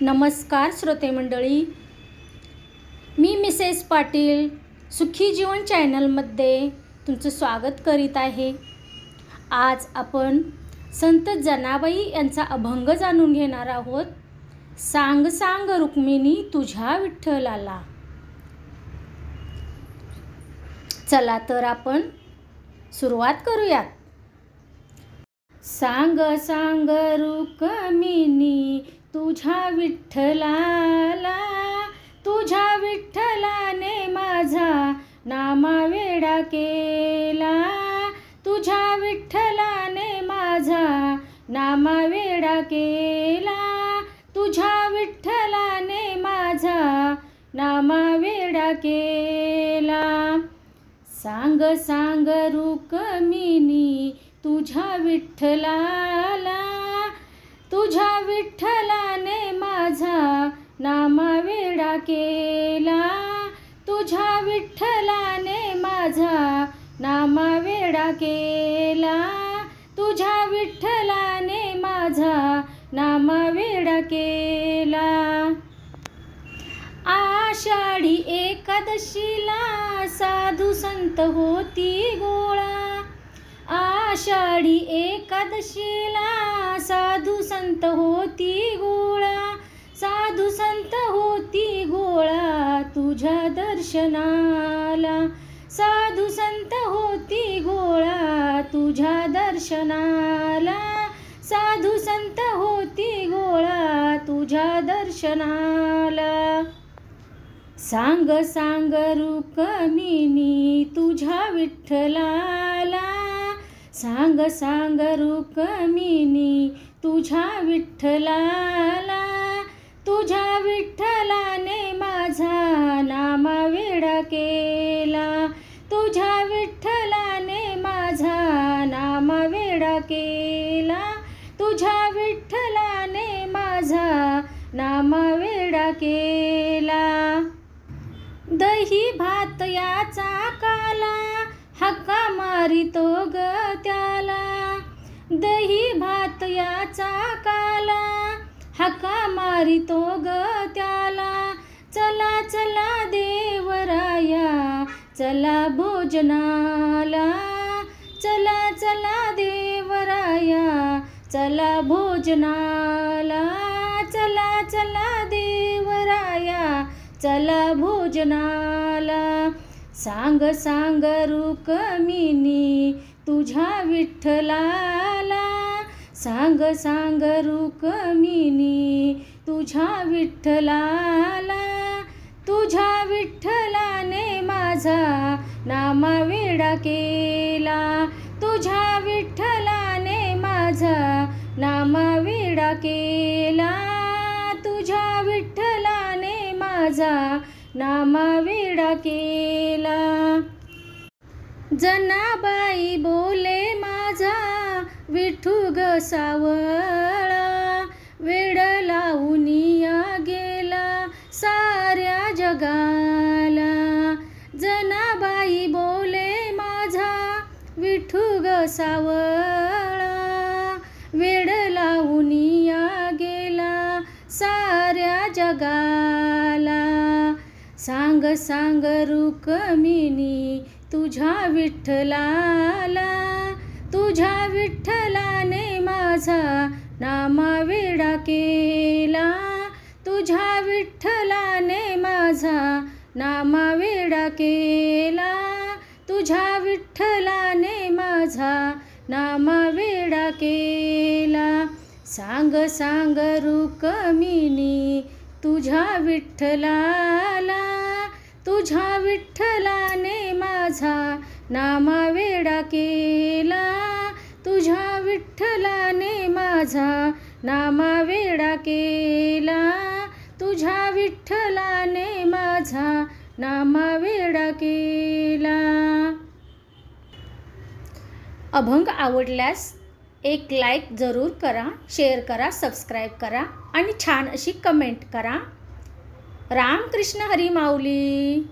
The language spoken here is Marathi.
नमस्कार श्रोते मंडळी. मी मिसेस पाटील सुखी जीवन चॅनलमध्ये तुमचं स्वागत करीत आहे. आज आपण संत जनाबाई यांचा अभंग जाणून घेणार आहोत. सांग सांग रुक्मिणी तुझ्या विठ्ठलाला. चला तर आपण सुरुवात करूयात. सांग सांग रुक्मिणी तुझ्या विठ्ठलाला तुझ्या विठ्ठलाने माझा नामा वेडा केला. तुझ्या विठ्ठलाने माझा नामा वेडा केला. तुझ्या विठ्ठलाने माझा नामा वेडा केला. सांग सांग रुक्मिणी तुझ्या विठ्ठलाला तुझ्या विठ्ठल नामावेडा केला. तुझ्या विठ्ठलाने माझा नामावेडा केला. तुझ्या विठ्ठलाने माझा नामावेडा केला. आषाढी एकादशीला साधू संत होती गोळा. आषाढी एकादशीला साधू संत होती गोळा. साधू संत होती गोळा तुझ्या दर्शनाला. साधू संत होती गोळा तुझ्या दर्शनाला. साधू संत होती गोळा तुझ्या दर्शनाला. सांग सांग रुकमिनी तुझ्या विठ्ठलाला. सांग सांग रुकमिनी तुझ्या विठ्ठलाला. तुझ्या विठ्ठलाने माझा नामा केला. तुझ्या विठ्ठलाने माझा नामा केला. तुझ्या विठ्ठलाने माझा नामवेडा केला. दही भात याचा काला हक्का मारितो ग त्याला. दही भात याचा काला हक्का मारितो ग त्याला. चला चला देवराया चला भोजनाला. चला चला देवराया चला भोजनाला. चला चला देवराया चला भोजनाला. सांग सांग रुकमिनी तुझ्या विठ्ठला. सांग सांग रुक्मिणी तुझ्या विठ्ठलाला तुझ्या विठ्ठलाने माझा नामावेडा केला. तुझ्या विठ्ठलाने माझा नामावेडा केला. तुझ्या विठ्ठलाने माझा नामावेडा केला. जनाबाई बोले माझा विठू ग सावळा वेड लावून या गेला साऱ्या जगाला. जनाबाई बोले माझा विठू ग सावळा वेड लावून गेला साऱ्या जगाला. सांग सांग रुकमिनी तुझ्या विठ्ठलाला तुझ्या विठ्ठलाने माझा नामावेडा केला. तुझ्या विठ्ठलाने माझा नामावेडा केला. तुझ्या विठ्ठलाने माझा नामावेडा केला. सांग सांग रुकमिनी तुझ्या विठ्ठलाला तुझ्या विठ्ठलाने माझा नामावेडा केला. माझा नामा वेडा केला. तुझ्या विठ्ठलाने माझा नामा वेडा केला. अभंग आवडल्यास एक लाईक जरूर करा शेअर करा सबस्क्राईब करा आणि छान अशी कमेंट करा. रामकृष्ण हरी माऊली.